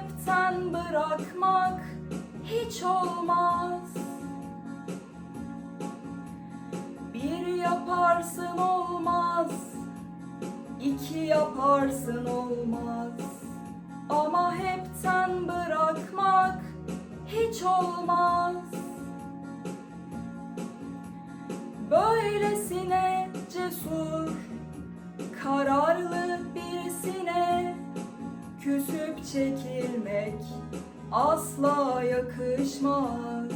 hepten bırakmak hiç olmaz. Bir yaparsın olmaz, iki yaparsın olmaz. Ama hepten bırakmak hiç olmaz. Küsüp çekilmek asla yakışmaz.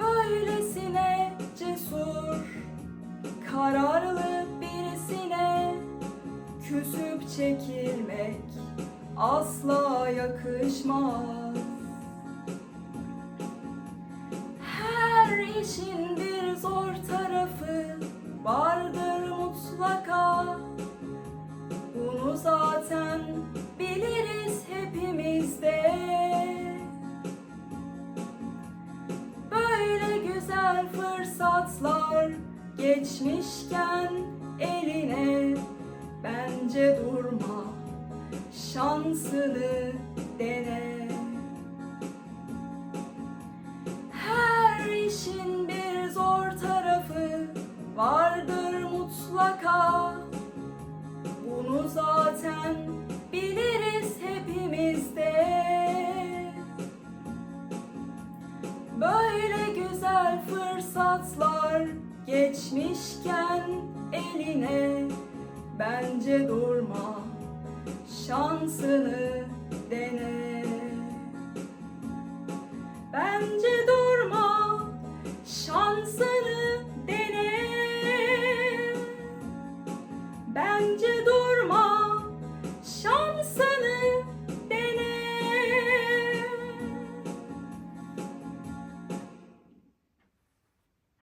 Böylesine cesur, kararlı birisine küsüp çekilmek asla yakışmaz. Her işin bir zor tarafı vardır mutlaka. Zaten biliriz hepimiz de. Böyle güzel fırsatlar geçmişken eline bence durma şansını dene. biliriz hepimiz de Böyle güzel fırsatlar geçmişken eline Bence durma şansını dene. Bence